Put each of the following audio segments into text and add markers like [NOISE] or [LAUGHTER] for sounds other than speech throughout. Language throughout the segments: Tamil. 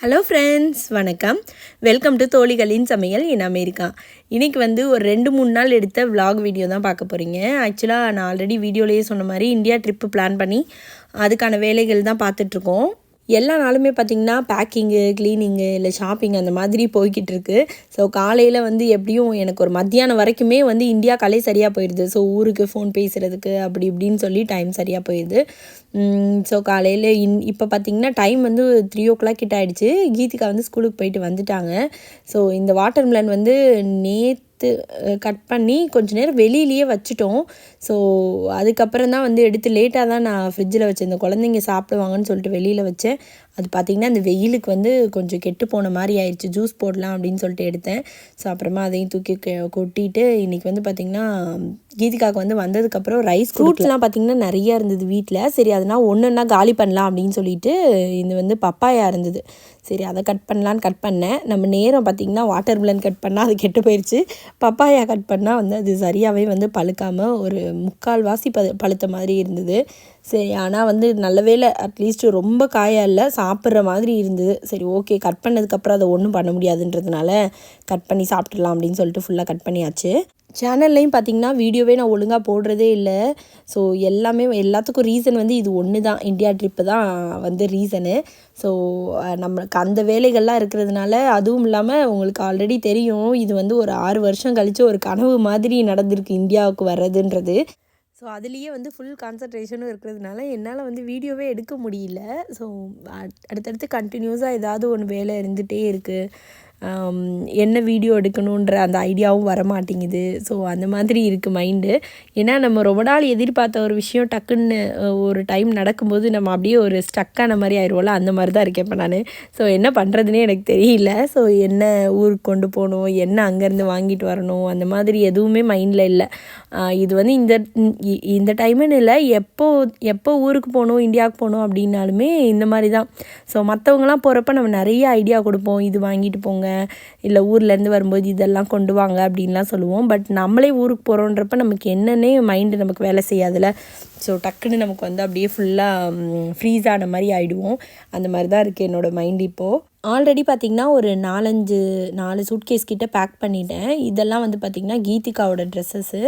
ஹலோ ஃப்ரெண்ட்ஸ் வணக்கம். வெல்கம் டு தோழிகளின் சமையல் இன் அமெரிக்கா. இன்றைக்கி வந்து ஒரு ரெண்டு மூணு நாள் எடுத்த விலாக் வீடியோ தான் பார்க்க போகிறீங்க ஆக்சுவலாக நான் ஆல்ரெடி வீடியோலேயே சொன்ன மாதிரி இந்தியா ட்ரிப்பு பிளான் பண்ணி அதுக்கான வேலைகள் தான் பார்த்துட்ருக்கோம் எல்லா நாளுமே பார்த்திங்கன்னா பேக்கிங்கு க்ளீனிங்கு இல்லை ஷாப்பிங் அந்த மாதிரி போய்கிட்டு இருக்கு ஸோ காலையில் வந்து எப்படியும் எனக்கு ஒரு மத்தியானம் வரைக்குமே வந்து இந்தியா கலை சரியாக போயிடுது. ஸோ ஊருக்கு ஃபோன் பேசுகிறதுக்கு அப்படி இப்படின்னு சொல்லி டைம் சரியாக போயிடுது. ஸோ காலையில் இன் இப்போ பார்த்திங்கன்னா டைம் வந்து த்ரீ ஓ கிளாக் கிட்ட ஆகிடுச்சு கீதிகா வந்து ஸ்கூலுக்கு போயிட்டு வந்துட்டாங்க. ஸோ இந்த வாட்டர் மிலன் வந்து நேற்று கட் பண்ணி கொஞ்ச நேரம் வெளியிலேயே வச்சுட்டோம். ஸோ அதுக்கப்புறம் தான் வந்து எடுத்து லேட்டாக தான் நான் ஃப்ரிட்ஜில் வச்சேன். இந்த குழந்தைங்க சாப்பிடுவாங்கன்னு சொல்லிட்டு வெளியில் வச்சேன். அது பார்த்திங்கன்னா அந்த வெயிலுக்கு வந்து கொஞ்சம் கெட்டு போன மாதிரி ஆயிடுச்சு. ஜூஸ் போடலாம் அப்படின்னு சொல்லிட்டு எடுத்தேன். ஸோ அப்புறமா அதையும் தூக்கி கெ- கொட்டிட்டு இன்றைக்கி வந்து பார்த்திங்கன்னா கீதிகாவுக்கு வந்து வந்ததுக்கப்புறம் ரைஸ் ஃப்ரூட்ஸ்லாம் பார்த்திங்கன்னா நிறைய இருந்தது வீட்டில் சரி அதனால் ஒன்றுன்னா காலி பண்ணலாம் அப்படின்னு சொல்லிட்டு இது வந்து பப்பாயா இருந்தது. சரி அதை கட் பண்ணலான்னு கட் பண்ணேன். நம்ம நேரம் பார்த்திங்கன்னா வாட்டர் மிலன் கட் பண்ணால் அது கெட்டு போயிடுச்சு பப்பாயா கட் பண்ணால் வந்து அது சரியாகவே வந்து பழுக்காமல் ஒரு முக்கால் வாசி ப பழுத்த மாதிரி இருந்தது. சரி ஆனால் வந்து நல்ல வேலை அட்லீஸ்ட் ரொம்ப காயா இல்லை சாப்பிட்ற மாதிரி இருந்தது. சரி ஓகே கட் பண்ணதுக்கப்புறம் அதை ஒன்றும் பண்ண முடியாதுன்றதுனால கட் பண்ணி சாப்பிட்றலாம் அப்படின்னு சொல்லிட்டு ஃபுல்லாக கட் பண்ணியாச்சு. சேனல்லையும் பார்த்தீங்கன்னா வீடியோவே நான் ஒழுங்காக போடுறதே இல்லை. ஸோ எல்லாமே எல்லாத்துக்கும் ரீசன் வந்து இது ஒன்று தான் இந்தியா ட்ரிப்பு தான் வந்து ரீசனு ஸோ நம்மளுக்கு அந்த வேலைகள்லாம் இருக்கிறதுனால அதுவும் இல்லாமல் உங்களுக்கு ஆல்ரெடி தெரியும். இது வந்து ஒரு ஆறு வருஷம் கழித்து ஒரு கனவு மாதிரி நடந்திருக்கு இந்தியாவுக்கு வர்றதுன்றது. ஸோ அதுலேயே வந்து ஃபுல் கான்சன்ட்ரேஷனும் இருக்கிறதுனால என்னால் வந்து வீடியோவே எடுக்க முடியல. ஸோ அடுத்தடுத்து கண்டினியூஸாக ஏதாவது ஒன்று வேலை இருந்துகிட்டே இருக்குது என்ன வீடியோ எடுக்கணுன்ற அந்த ஐடியாவும் வர மாட்டேங்குது ஸோ அந்த மாதிரி இருக்குது மைண்டு ஏன்னா நம்ம ரொம்ப நாள் எதிர்பார்த்த ஒரு விஷயம் டக்குன்னு ஒரு டைம் நடக்கும்போது நம்ம அப்படியே ஒரு ஸ்டக்கான மாதிரி ஆயிடுவோம்ல அந்த மாதிரி தான் இருக்கேன் இப்போ நான். ஸோ என்ன பண்ணுறதுனே எனக்கு தெரியல. ஸோ என்ன ஊருக்கு கொண்டு போகணும்? என்ன அங்கேருந்து வாங்கிட்டு வரணும்? அந்த மாதிரி எதுவுமே மைண்டில் இல்லை. இது வந்து இந்த இந்த டைமுன்னு இல்லை. எப்போ எப்போ ஊருக்கு போகணும்? இந்தியாவுக்கு போகணும்? அப்படின்னாலுமே இந்த மாதிரி தான் ஸோ மற்றவங்களாம் போகிறப்ப நம்ம நிறைய ஐடியா கொடுப்போம். இது வாங்கிட்டு போங்க. இல்லை ஊர்லேருந்து வரும்போது இதெல்லாம் கொண்டு வாங்க அப்படின்லாம் சொல்லுவோம். பட் நம்மளே ஊருக்கு போகிறோன்றப்ப நமக்கு என்னென்ன மைண்டு நமக்கு வேலை செய்யாதுல்ல. ஸோ டக்குன்னு நமக்கு வந்து அப்படியே ஃபுல்லாக ஃப்ரீஸ் ஆன மாதிரி ஆகிடுவோம் அந்த மாதிரி தான் இருக்குது என்னோடய மைண்ட் இப்போது ஆல்ரெடி பார்த்திங்கன்னா ஒரு நாலஞ்சு நாலு சூட்கேஸ் கிட்டே பேக் பண்ணிட்டேன். இதெல்லாம் வந்து பார்த்திங்கன்னா கீதிகாவோட ட்ரெஸ்ஸஸ்ஸு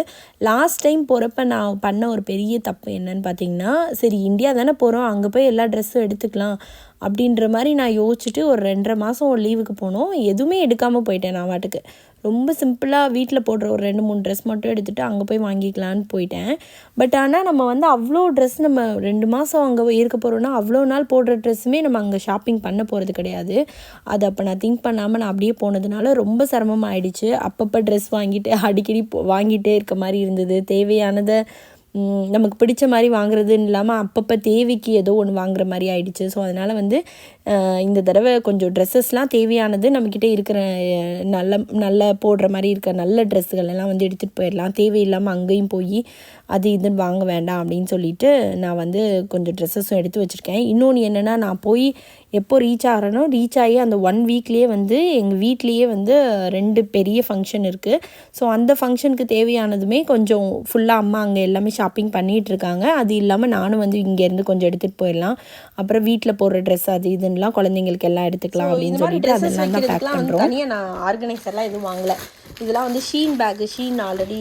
லாஸ்ட் டைம் போகிறப்ப நான் பண்ண ஒரு பெரிய தப்பு என்னன்னு பார்த்தீங்கன்னா சரி இந்தியா தானே போகிறோம் அங்கே போய் எல்லா ட்ரெஸ்ஸும் எடுத்துக்கலாம் அப்படின்ற மாதிரி நான் யோசிச்சுட்டு ஒரு ரெண்டரை மாதம் ஒரு லீவுக்கு போனோம். எதுவுமே எடுக்காமல் போயிட்டேன் நான் வாட்டுக்கு ரொம்ப சிம்பிளாக வீட்டில் போடுற ஒரு ரெண்டு மூணு ட்ரெஸ் மட்டும் எடுத்துகிட்டு அங்கே போய் வாங்கிக்கலான்னு போயிட்டேன். பட் ஆனால் நம்ம வந்து அவ்வளோ ட்ரெஸ் நம்ம ரெண்டு மாதம் அங்கே இருக்க போகிறோன்னா அவ்வளோ நாள் போடுற ட்ரெஸ்ஸுமே நம்ம அங்கே ஷாப்பிங் பண்ண போகிறது கிடையாது. அது அப்போ நான் திங்க் பண்ணாமல் நான் அப்படியே போனதுனால ரொம்ப சிரமமாக ஆயிடுச்சு. அப்பப்போ ட்ரெஸ் வாங்கிட்டு அடிக்கடி வாங்கிட்டே இருக்க மாதிரி இருந்தது. தேவையானதை நமக்கு பிடிச்ச மாதிரி வாங்குறதுன்னு இல்லாமல் அப்பப்போ தேவைக்கு ஏதோ ஒன்று வாங்குற மாதிரி ஆயிடுச்சு. ஸோ அதனால் வந்து இந்த தடவை கொஞ்சம் ட்ரெஸ்ஸஸ்லாம் தேவையானது நம்மக்கிட்ட இருக்கிற நல்ல நல்ல போடுற மாதிரி இருக்க நல்ல ட்ரெஸ்ஸுகள் எல்லாம் வந்து எடுத்துகிட்டு போயிடலாம். தேவையில்லாமல் அங்கேயும் போய் அது இதுன்னு வாங்க வேண்டாம் அப்படின்னு சொல்லிட்டு நான் வந்து கொஞ்சம் ட்ரெஸ்ஸஸும் எடுத்து வச்சுருக்கேன். இன்னொன்று என்னென்னா நான் போய் எப்போ ரீச் ஆகிறேனோ ரீச் ஆகி அந்த ஒன் வீக்லேயே வந்து எங்கள் வீட்லேயே வந்து ரெண்டு பெரிய ஃபங்க்ஷன் இருக்குது ஸோ அந்த ஃபங்க்ஷனுக்கு தேவையானதுமே கொஞ்சம் ஃபுல்லாக அம்மா அங்கே எல்லாமே ஷாப்பிங் பண்ணிகிட்ருக்காங்க அது இல்லாமல் நானும் வந்து இங்கேருந்து கொஞ்சம் எடுத்துகிட்டு போயிடலாம். அப்புறம் வீட்டில் போடுற ட்ரெஸ் அது இதுன்னெலாம் குழந்தைங்களுக்கு எல்லாம் எடுத்துக்கலாம் அப்படின்னு சொல்லிட்டு அதெல்லாம் தான் பேக் பண்ணுறோம் தனியாக நான் ஆர்கனைசர்லாம் எதுவும் வாங்கலை. இதெல்லாம் வந்து ஷீன் பேக்கு ஷீன் ஆல்ரெடி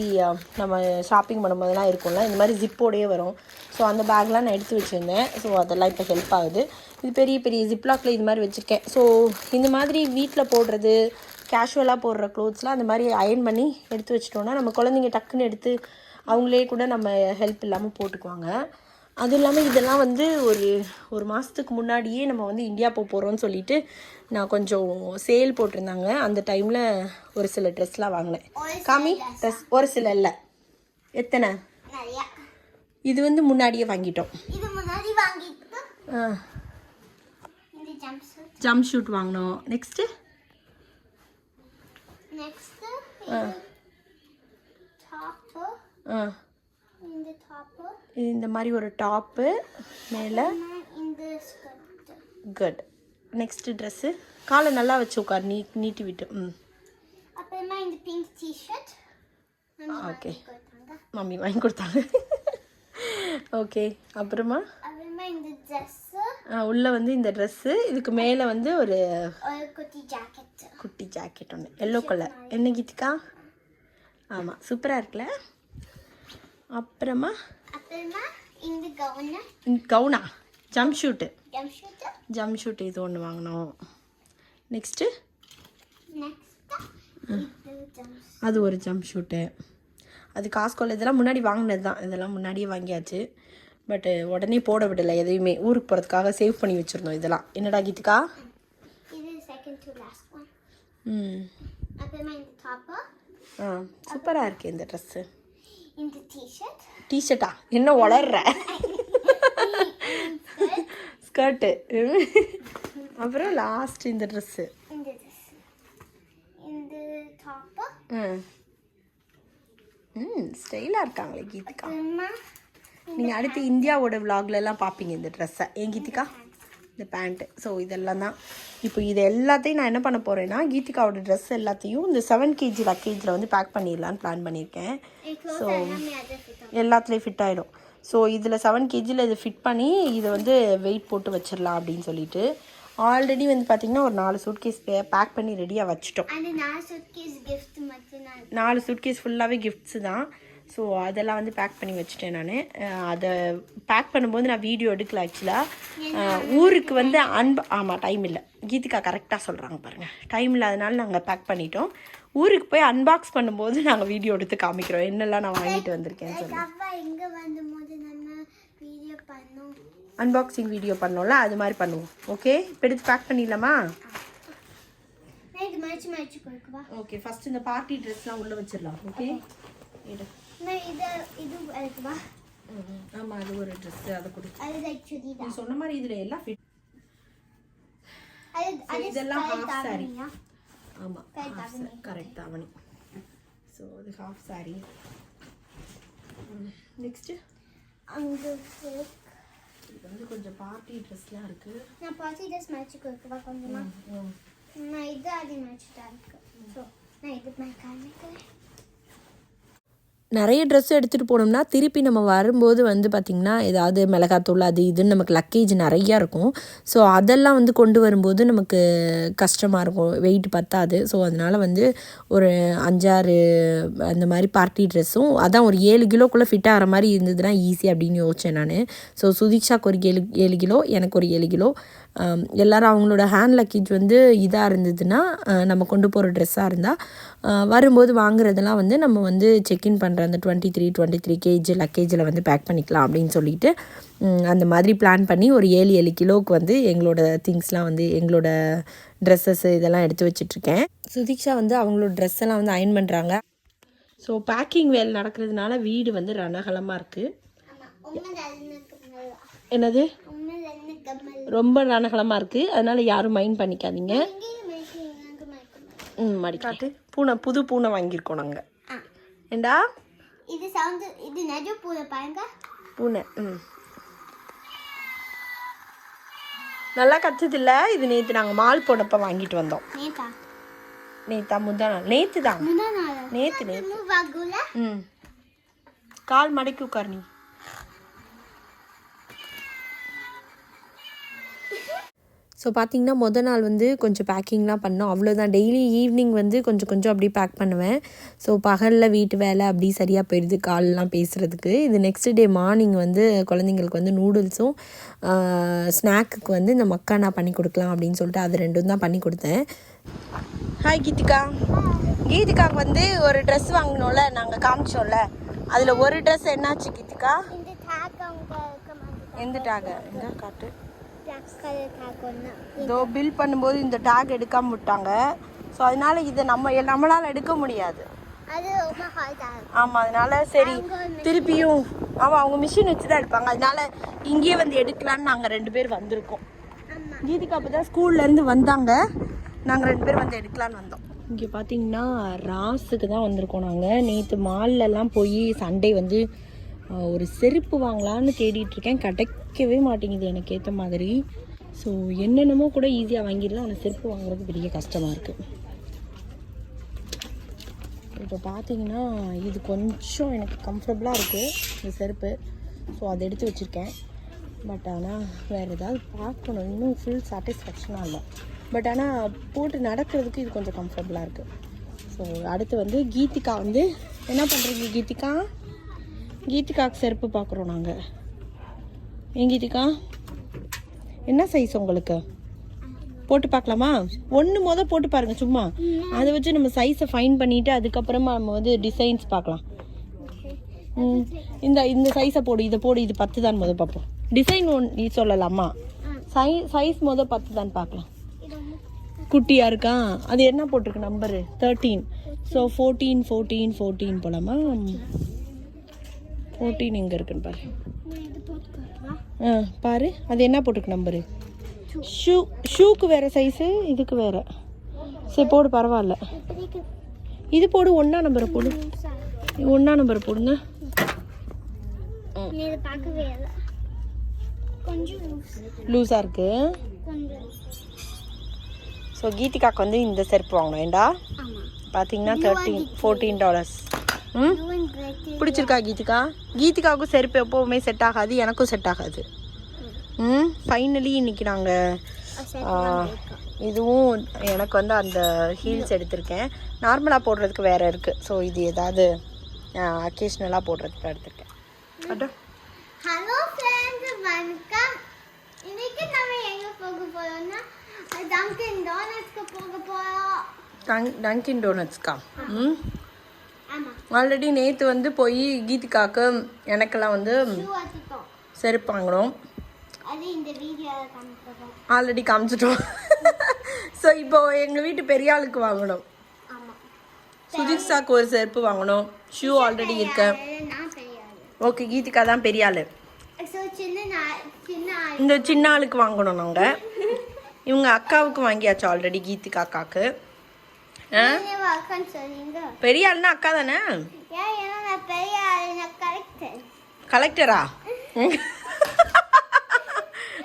நம்ம ஷாப்பிங் பண்ணும்போதெல்லாம் இருக்கும்ல இந்த மாதிரி ஜிப்போடயே வரும். ஸோ அந்த பேக்லாம் நான் எடுத்து வச்சுருந்தேன். ஸோ அதெல்லாம் இப்போ ஹெல்ப் ஆகுது. இது பெரிய பெரிய ஜிப்லாக்கில் இது மாதிரி வச்சுருக்கேன். ஸோ இந்த மாதிரி வீட்டில் போடுறது கேஷுவலாக போடுற க்ளோத்ஸ்லாம் அந்த மாதிரி அயர்ன் பண்ணி எடுத்து வச்சிட்டோம்னா நம்ம குழந்தைங்க டக்குன்னு எடுத்து அவங்களே கூட நம்ம ஹெல்ப் இல்லாமல் போட்டுக்குவாங்க. அதுவும் இல்லாமல் இதெல்லாம் வந்து ஒரு ஒரு மாதத்துக்கு முன்னாடியே நம்ம வந்து இந்தியா போக போகிறோம்னு சொல்லிட்டு நான் கொஞ்சம் சேல் போட்டிருந்தாங்க. அந்த டைமில் ஒரு சில ட்ரெஸ்லாம் வாங்கினேன். காமி ட்ரெஸ் ஒரு சில இல்லை. எத்தனை? இது வந்து முன்னாடியே வாங்கிட்டோம். இந்த ஜம்ப் ஷூட் வாங்கினோம். நெக்ஸ்ட்டு நெக்ஸ்ட் டாப்பு இந்த டாப்பு இந்த மாதிரி ஒரு டாப்பு மேலே. குட் நெக்ஸ்ட்டு ட்ரெஸ்ஸு காலை நல்லா வச்சு உட்கார் நீ நீட்டி விட்டு. ம். அப்புறமா இந்த பிங்க் டிஷர்ட் ஓகே மம்மி வாங்கி கொடுத்தாங்க. ஓகே அப்புறமா? அப்புறமா இந்த உள்ளே வந்து இந்த ட்ரெஸ்ஸு இதுக்கு மேலே வந்து ஒரு குட்டி ஜாக்கெட் குட்டி ஜாக்கெட் ஒன்று எல்லோ கலர் என்ன கீதிகா ஆமாம் சூப்பராக இருக்குல்ல? அப்புறமா? கவுன. கவுனா? ஜம்ப் ஷூட்டு ஜம்ப் ஷூட் இது ஒன்று வாங்கினோம். நெக்ஸ்ட்டு அது ஒரு ஜம்ப் ஷூட்டு அது காஸ்கோல இதெல்லாம் முன்னாடி வாங்கினது தான் இதெல்லாம் முன்னாடியே வாங்கியாச்சு. பட்டு உடனே போட விடலை எதையுமே. ஊருக்கு போகிறதுக்காக சேவ் பண்ணி வச்சுருந்தோம் இதெல்லாம். என்னடா ஒன் ம். ஆ சூப்பராக இருக்கு இந்த ட்ரெஸ்ஸு இந்த டிஷர்ட் டிஷர்ட்டா என்ன வளர்ற ஸ்கர்ட்டு அப்புறம் லாஸ்ட் இந்த ட்ரெஸ்ஸு இந்த ட்ரெஸ் இந்த டாப்பர் ம் ஸ்டைலாக இருக்காங்களே கீதிகா. நீங்கள் அடுத்து இந்தியாவோட எல்லாம் பார்ப்பீங்க இந்த ட்ரெஸ்ஸை ஏன் கீதிகா? இந்த பேண்ட்டு ஸோ இதெல்லாம் தான். இப்போ இது எல்லாத்தையும் நான் என்ன பண்ண போகிறேன்னா கீதிகாவோட ட்ரெஸ் எல்லாத்தையும் இந்த செவன் கேஜி லக்கேஜில் வந்து பேக் பண்ணிடலான்னு பிளான் பண்ணியிருக்கேன். ஃபிட் எல்லாத்துலேயும் ஃபிட் ஆகிடும் ஸோ இதில் செவன் கேஜியில் இது ஃபிட் பண்ணி இதை வந்து வெயிட் போட்டு வச்சிடலாம் அப்படின்னு சொல்லிட்டு ஆல்ரெடி வந்து பார்த்திங்கன்னா ஒரு நாலு சூட்கேஸ் பேக் பண்ணி ரெடியாக வச்சுட்டோம். நாலு சூட்கேஸ் ஃபுல்லாகவே கிஃப்ட்ஸு தான். ஸோ அதெல்லாம் வந்து பேக் பண்ணி வச்சுட்டேன் நான். அதை பேக் பண்ணும்போது நான் வீடியோ எடுக்கல ஆக்சுவலாக ஊருக்கு வந்து அன்ப ஆமாம் டைம் இல்லை. கீதிகா கரெக்டாக சொல்கிறாங்க பாருங்கள் டைம் இல்லாதனால நாங்கள் பேக் பண்ணிட்டோம். ஊருக்கு போய் அன்பாக்ஸ் பண்ணும்போது நாங்கள் வீடியோ எடுத்து காமிக்கிறோம். என்னெல்லாம் நான் வாங்கிட்டு வந்திருக்கேன்னு சொல்லி அன்பாக்சிங் வீடியோ பண்ணோம்ல அது மாதிரி பண்ணுவோம். ஓகே இப்போ எடுத்து பேக் பண்ணிடலாமா? ஓகே ஃபர்ஸ்ட் இந்த பார்ட்டி ட்ரெஸ்லாம் உள்ளே வச்சிடலாம். ஓகே எடுக்கவா ஆமாம் அது ஒரு ட்ரெஸ்ஸு அதை கொடுத்து. நீ சொன்ன மாதிரி இதில் எல்லாம் ஃபிட் இதெல்லாம் saree. தாவணியா? ஆமாம். கரெக்ட் தாவணி. ஸோ அது ஹாஃப் சாரி நெக்ஸ்ட்டு அங்க. இது வந்து கொஞ்சம் பார்ட்டி ட்ரெஸ்லாம் இருக்குது நான் பாசி ட்ரெஸ் மடிச்சு கொடுக்கவா கொஞ்சமா? நான் இது அது மடிச்சுட்டா இருக்கு. ஸோ நான் இது நான் காமிக்கிறேன் நிறைய ட்ரெஸ் எடுத்துகிட்டு போனோம்னா திருப்பி நம்ம வரும்போது வந்து பார்த்திங்கன்னா ஏதாவது மிளகாத்தூள் அது இதுன்னு நமக்கு லக்கேஜ் நிறையா இருக்கும். ஸோ அதெல்லாம் வந்து கொண்டு வரும்போது நமக்கு கஷ்டமாக இருக்கும். வெயிட் பத்தாது. ஸோ அதனால் வந்து ஒரு அஞ்சாறு அந்த மாதிரி பார்ட்டி ட்ரெஸ்ஸும் அதான் ஒரு ஏழு கிலோக்குள்ளே ஃபிட் ஆகிற மாதிரி இருந்ததுன்னா ஈஸி அப்படின்னு யோசித்தேன் நான். ஸோ சுதீக்ஷாக்கு ஒரு ஏழு ஏழு கிலோ எனக்கு ஒரு ஏழு கிலோ. எல்லோரும் அவங்களோட ஹேண்ட் லக்கேஜ் வந்து இதாக இருந்ததுன்னா நம்ம கொண்டு போகிற ட்ரெஸ்ஸாக இருந்தால் வரும்போது வாங்குறதெல்லாம் வந்து நம்ம வந்து செக்இன் பண்ணுற அந்த twenty three twenty three KG லக்கேஜில் வந்து பேக் பண்ணிக்கலாம் அப்படின்னு சொல்லிட்டு அந்த மாதிரி பிளான் பண்ணி ஒரு ஏழு ஏழு கிலோவுக்கு வந்து எங்களோட திங்ஸ்லாம் வந்து எங்களோட ட்ரெஸ்ஸஸ் இதெல்லாம் எடுத்து வச்சிட்ருக்கேன். சுதீக்ஷா வந்து அவங்களோட ட்ரெஸ் எல்லாம் வந்து அயன் பண்ணுறாங்க ஸோ பேக்கிங் வேலை நடக்கிறதுனால வீடு வந்து ரணகலமாக இருக்குது என்னது? ரொம்ப ரணகலமாக இருக்குது அதனால் யாரும் மைண்ட் பண்ணிக்காதீங்க. ம் மடிக்காட்டு பூனை புது பூனை வாங்கியிருக்கோம் நாங்கள் ஏண்டா? இது சவுண்ட் இது நெஜ பூனை பாருங்க. பூனை ம். நல்லா கத்துதில்ல? இது நேற்று நாங்கள் மால் போனப்போ வாங்கிட்டு வந்தோம். நேத்தா? நேத்தா முந்தா நாள். நேற்று தான் நேற்று நேற்று ம். கால் மடக்கி உட்கார் நீ. ஸோ பார்த்தீங்கன்னா மொதல் நாள் வந்து கொஞ்சம் பேக்கிங்லாம் பண்ணோம். அவ்வளோதான் டெய்லி ஈவினிங் வந்து கொஞ்சம் கொஞ்சம் அப்படியே பேக் பண்ணுவேன். ஸோ பகலில் வீட்டு வேலை அப்படி சரியாக போயிடுது கால்லாம் பேசுகிறதுக்கு இது நெக்ஸ்ட் டே மார்னிங் வந்து குழந்தைங்களுக்கு வந்து நூடுல்ஸும் ஸ்நாக்குக்கு வந்து இந்த மக்கானா பண்ணி கொடுக்கலாம் அப்படின்னு சொல்லிட்டு அது ரெண்டும் தான் பண்ணி கொடுத்தேன். ஹாய் கீதிகா கீதிகாவுக்கு வந்து ஒரு ட்ரெஸ் வாங்கினோம்ல நாங்கள் காமிச்சோம்ல. அதில் ஒரு ட்ரெஸ் என்னாச்சு கீதிகா எந்த டேக் எந்த காட்டு. இதோ பில் பண்ணும்போது இந்த டேக் எடுக்காம விட்டாங்க. ஸோ அதனால இதை நம்ம நம்மளால் எடுக்க முடியாது. ஆமாம் அதனால சரி திருப்பியும் ஆமாம் அவங்க மிஷின் வச்சு தான் எடுப்பாங்க. அதனால இங்கேயே வந்து எடுக்கலான்னு நாங்கள் ரெண்டு பேர் வந்திருக்கோம். கீதிகா அப்போ தான் ஸ்கூல்லேருந்து வந்தாங்க. நாங்கள் ரெண்டு பேர் வந்து எடுக்கலான்னு வந்தோம். இங்கே பார்த்தீங்கன்னா ராஸுக்கு தான் வந்திருக்கோம் நாங்கள் நேற்று மால்லலாம் போய் சண்டே வந்து ஒரு செருப்பு வாங்கலான்னு தேடிட்டு இருக்கேன் கிடைக்கவே மாட்டேங்குது எனக்கு ஏற்ற மாதிரி. ஸோ என்னென்னமோ கூட ஈஸியாக வாங்கிடலாம். ஆனால் செருப்பு வாங்குறது பெரிய கஷ்டமாக இருக்குது இப்போ பார்த்தீங்கன்னா இது கொஞ்சம் எனக்கு கம்ஃபர்டபுளாக இருக்குது இந்த செருப்பு. ஸோ அதை எடுத்து வச்சுருக்கேன். பட் ஆனால் வேறு ஏதாவது பார்க்கணும். இன்னும் ஃபுல் சாட்டிஸ்ஃபேக்ஷனாக இல்லை. பட் ஆனால் போட்டு நடக்கிறதுக்கு இது கொஞ்சம் கம்ஃபர்டபுளாக இருக்குது ஸோ அடுத்து வந்து கீதிகா வந்து என்ன பண்ணுறீங்க கீதிகா கீதிகாக்கு செருப்பு பார்க்குறோம் நாங்கள் ஏன் கீதிகா என்ன சைஸ் உங்களுக்கு? போட்டு பார்க்கலாமா? ஒன்று மொதல் போட்டு பாருங்க சும்மா. அதை வச்சு நம்ம சைஸை ஃபைன் பண்ணிவிட்டு அதுக்கப்புறமா நம்ம வந்து டிசைன்ஸ் பார்க்கலாம். ம் இந்த இந்த சைஸை போடு இதை போடு இது பத்து தான் முதல் பார்ப்போம். டிசைன் ஒன் நீ சொல்லலாமா? சை சைஸ் முத பத்து தான் பார்க்கலாம். குட்டியாக இருக்கா? அது என்ன போட்டிருக்கு number thirteen so fourteen fourteen fourteen போலாமா? ஃபோர்டீன் எங்கே இருக்குன்னு பாரு. ஆ பாரு. அது என்ன போட்டிருக்கு நம்பரு? ஷூ ஷூக்கு வேறு சைஸு இதுக்கு வேறு. சரி போடு பரவாயில்ல. இது போடு ஒன்றா நம்பரை போடு. ஒன்றா நம்பரை போடுங்க. லூஸாக இருக்குது கொஞ்சம் ஸோ கீதிகாக்கு வந்து இந்த செருப்பு வாங்கணும் ஏண்டா? பார்த்தீங்கன்னா தேர்ட்டீன் ஃபோர்டீன் டாலர்ஸ் ம்? பிடிச்சிருக்கா கீதிகா? கீதிகாவுக்கும் செருப்பு எப்போவுமே செட் ஆகாது எனக்கும் செட் ஆகாது. ம்? ஃபைனலி இன்னைக்கு நாங்கள் இதுவும் எனக்கு வந்து அந்த ஹீல்ஸ் எடுத்திருக்கேன். நார்மலாக போடுறதுக்கு வேறு இருக்குது ஸோ இது ஏதாவது அக்கேஷ்னலாக போடுறதுக்கு எடுத்திருக்கேன். அட்டா ஹலோ ஃப்ரெண்ட்ஸ் வணக்கம். இன்னைக்கு நம்ம எங்க போக போறோம்னா டங்கன் டோனட்ஸ்க்கு போக போறோம். டங் டங்கின் டோனட்ஸ்க்கா ம்? ஆல்ரெடி நேற்று வந்து போய் கீதிகாக்கு எனக்கெல்லாம் வந்து ஷூ வச்சுட்டோம் செருப்பு வாங்கினோம் அது இந்த வீடியோல காமிக்கிறோம் ஆல்ரெடி காமிச்சிட்டோம். [LAUGHS] ஸோ இப்போ எங்கள் வீட்டு பெரிய ஆளுக்கு வாங்கணும். ஆமா. சுஜிக்ஸாக்கு ஒரு செருப்பு வாங்கணும். ஷூ ஆல்ரெடி இருக்கு. ஓகே கீதிகா தான் பெரிய ஆள் ஸோ சின்ன நா- சின்ன ஆளு. இந்த சின்ன ஆளுக்கு வாங்கணும் நாங்கள் இவங்க அக்காவுக்கு வாங்கியாச்சு ஆல்ரெடி கீதிகா அக்காவுக்கு பெரிய ஆளுனா அக்கா தானே? கலெக்டரா?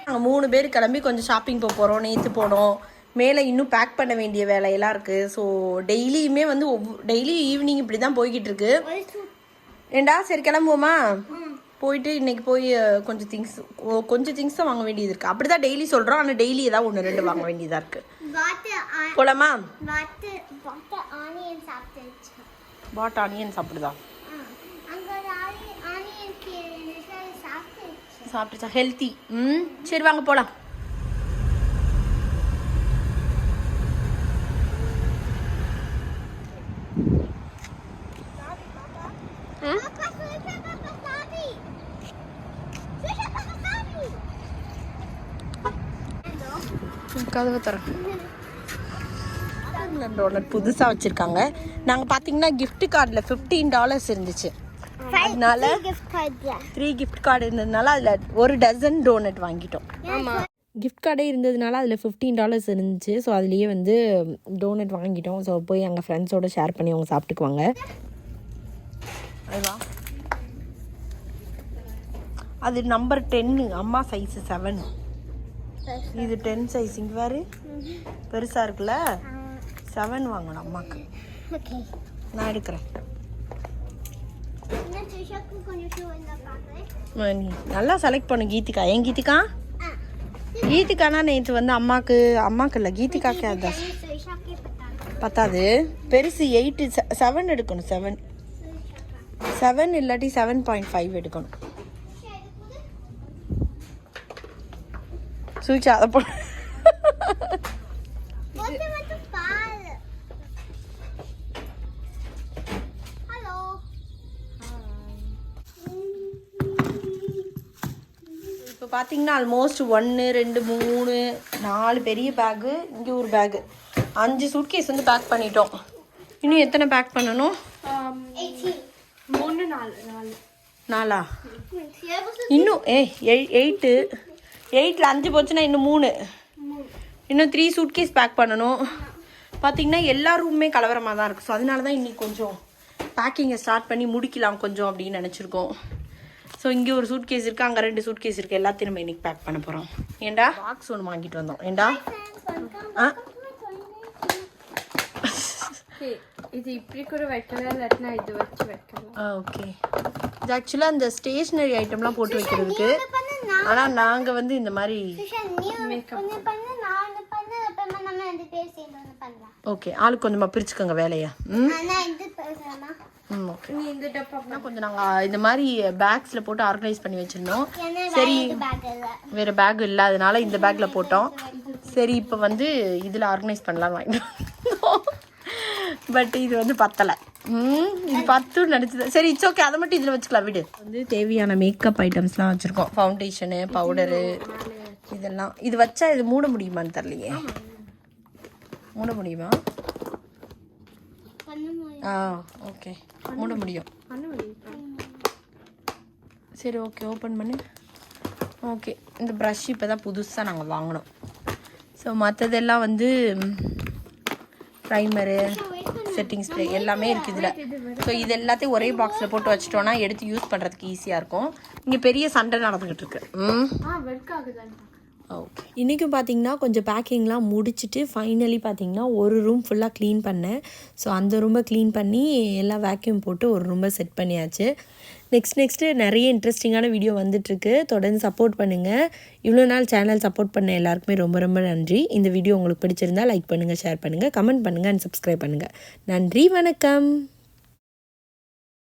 நாங்கள் மூணு பேர் கிளம்பி கொஞ்சம் ஷாப்பிங் போக போகிறோம் நேற்று போனோம். மேலே இன்னும் பேக் பண்ண வேண்டிய வேலையெல்லாம் இருக்குது ஸோ டெய்லியுமே வந்து ஒவ்வொரு டெய்லி ஈவினிங் இப்படி தான் போய்கிட்டு இருக்கு. ஏண்டா சரி கிளம்புவோமா? போயிட்டு இன்னைக்கு போய் கொஞ்சம் திங்ஸ் கொஞ்சம் திங்ஸ் தான் வாங்க வேண்டியது இருக்குது அப்படி தான் டெய்லி சொல்கிறோம் ஆனால் டெய்லி ஏதாவது ஒன்று ரெண்டு வாங்க வேண்டியதாக இருக்குது போலாமா? பாட் ஆனியன் சாப்பிடுதா? சாப்பிட்டுச்சு? ஹெல்த்தி ம் சரி வாங்க போகலாம். கதவை தரேன் டோனட் புதுசாக வச்சுருக்காங்க. நாங்கள் பார்த்தீங்கன்னா gift கார்டில் ஃபிஃப்டீன் டாலர்ஸ் இருந்துச்சு. அதனால gift card. Three gift card இருந்ததுனால அதில் ஒரு டசன் டோனட் வாங்கிட்டோம். ஆமா. கிஃப்ட் கார்டே இருந்ததுனால அதில் ஃபிஃப்டீன் டாலர்ஸ் இருந்துச்சு. ஸோ அதுலேயே வந்து டோனட் வாங்கிட்டோம். ஸோ போய் எங்கள் ஃப்ரெண்ட்ஸோட ஷேர் பண்ணி அவங்க சாப்பிட்டுக்குவாங்க. அதுவா? அது நம்பர் டென்னு அம்மா சைஸு செவன் இது டென் சைஸ் இங்கே வேறு பெருசாக இருக்குல்ல? செவன் வாங்கணும் அம்மாவுக்கு ஓகே நான் எடுக்கிறேன். நீ நல்லா செலக்ட் பண்ணு கீதிகா. ஏன் கீதிகா? கீதிகானா நேற்று வந்து அம்மாக்கு அம்மாக்கு இல்லை கீதிகாக்கே பத்தாங்க பத்தாது. பெருசு எயிட்டு செவன் எடுக்கணும் செவன் செவன் இல்லாட்டி செவன் பாயிண்ட் ஃபைவ் எடுக்கணும். சுவிட்ச் அதை போ இப்போ பார்த்தீங்கன்னா ஆல்மோஸ்ட் ஒன்று ரெண்டு மூணு நாலு பெரிய பேகு இங்கே ஒரு பேகு அஞ்சு சூட்கேஸ் வந்து பேக் பண்ணிட்டோம். இன்னும் எத்தனை பேக் பண்ணணும்? எயிட்டீன் மூணு நாலு நாலு. நாலா? இன்னும் ஏ எயிட்டு எயிட்டில் அஞ்சு போச்சுன்னா இன்னும் மூணு. இன்னும் த்ரீ சூட்கேஸ் பேக் பண்ணணும். பார்த்தீங்கன்னா எல்லா ரூமுமே கலவரமாக தான் இருக்குது ஸோ அதனால தான் இன்னைக்கு கொஞ்சம் பேக்கிங்கை ஸ்டார்ட் பண்ணி முடிக்கலாம் கொஞ்சம் அப்படின்னு நினச்சிருக்கோம். ஸோ இங்கே ஒரு சூட் கேஸ் இருக்குது அங்கே ரெண்டு சூட் கேஸ் இருக்குது எல்லாத்தையும் நம்ம இன்றைக்கி பேக் பண்ண போகிறோம் ஏண்டா? பாக்ஸ் ஒன்று வாங்கிட்டு வந்தோம். ஏண்டா? ஆ? இது இப்படி கூட வைக்கலாம் இல்லாட்டினா இது வச்சு வைக்கலாம். ஆ ஓகே இது ஆக்சுவலாக அந்த ஸ்டேஷ்னரி ஐட்டம்லாம் போட்டு வைக்கிறதுக்கு. ஆனால் நாங்கள் வந்து இந்த மாதிரி ஓகே ஆளுக்கு கொஞ்சமாக பிரிச்சுக்கோங்க வேலையை. ம்? கொஞ்சம் நாங்கள் இந்த மாதிரி பேக்ஸில் போட்டு ஆர்கனைஸ் பண்ணி வச்சுருந்தோம். சரி பேக் இல்லை. வேறு பேக் இல்லாதனால இந்த பேக்கில் போட்டோம். சரி இப்போ வந்து இதில் ஆர்கனைஸ் பண்ணலாம் வாங்கிட்டோம் பட் இது வந்து பத்தலை. ம் இது பத்துன்னு நினச்சது. சரி இட்ஸ் ஓகே அதை மட்டும் இதில் வச்சுக்கலாம். விடு. வந்து தேவையான மேக்கப் ஐட்டம்ஸ்லாம் வச்சுருக்கோம். ஃபவுண்டேஷனு பவுடரு இதெல்லாம். இது வச்சா இது மூட முடியுமான்னு தெரியலையே. மூட முடியும்? ஆ ஓகே. மூட முடியும். சரி ஓகே ஓப்பன் பண்ணு. ஓகே. இந்த ப்ரஷ் இப்போ தான் புதுசாக நாங்கள் வாங்கினோம். ஸோ மற்றதெல்லாம் வந்து ப்ரைமரு செட்டிங் ஸ்ப்ரே எல்லாமே இருக்குது இதில். ஸோ இது எல்லாத்தையும் ஒரே பாக்ஸில் போட்டு வச்சிட்டோன்னா எடுத்து யூஸ் பண்ணுறதுக்கு ஈஸியாக இருக்கும். இங்கே பெரிய சண்டை நடந்துக்கிட்டு இருக்கு. ம். ஓகே இன்றைக்கும் பார்த்தீங்கன்னா கொஞ்சம் பேக்கிங்லாம் முடிச்சுட்டு ஃபைனலி பார்த்தீங்கன்னா ஒரு ரூம் ஃபுல்லாக க்ளீன் பண்ணேன். ஸோ அந்த ரூமை க்ளீன் பண்ணி எல்லாம் வேக்யூம் போட்டு ஒரு ரூமை செட் பண்ணியாச்சு. நெக்ஸ்ட் நெக்ஸ்ட்டு நிறைய இன்ட்ரெஸ்டிங்கான வீடியோ வந்துட்டுருக்கு. தொடர்ந்து சப்போர்ட் பண்ணுங்கள் இவ்வளோ நாள் சேனல் சப்போர்ட் பண்ண எல்லாருக்குமே ரொம்ப ரொம்ப நன்றி. இந்த வீடியோ உங்களுக்கு பிடிச்சிருந்தா லைக் பண்ணுங்கள் ஷேர் பண்ணுங்கள் கமெண்ட் பண்ணுங்கள் அண்ட் சப்ஸ்கிரைப் பண்ணுங்கள் நன்றி வணக்கம்.